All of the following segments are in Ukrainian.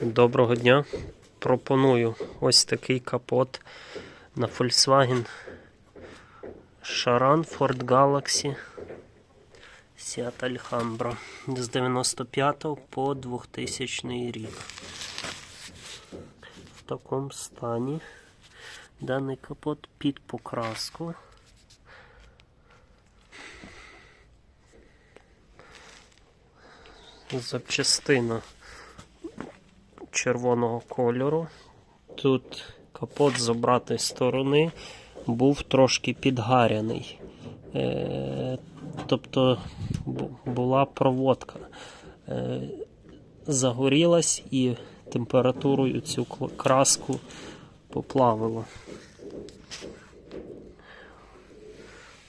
Доброго дня. Пропоную ось такий капот на Volkswagen Charan Ford Galaxy Seat Alhambra з 95 по 2000 рік. В такому стані даний капот під покраску. Запчастина червоного кольору. Тут капот з обратної сторони був трошки підгаряний. Е, тобто була проводка. Е, загорілась і температурою цю краску поплавило.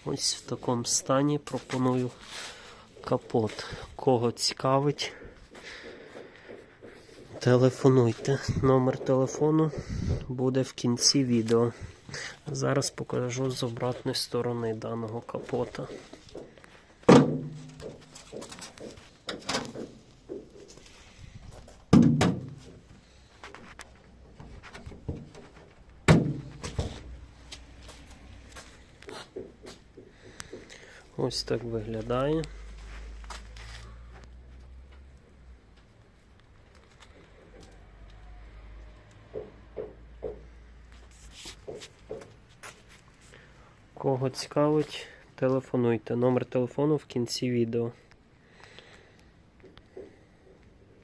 Ось в такому стані пропоную капот. Кого цікавить? Телефонуйте. Номер телефону буде в кінці відео. Зараз покажу з обратної сторони даного капота. Ось так виглядає. Кого цікавить, телефонуйте. Номер телефону в кінці відео.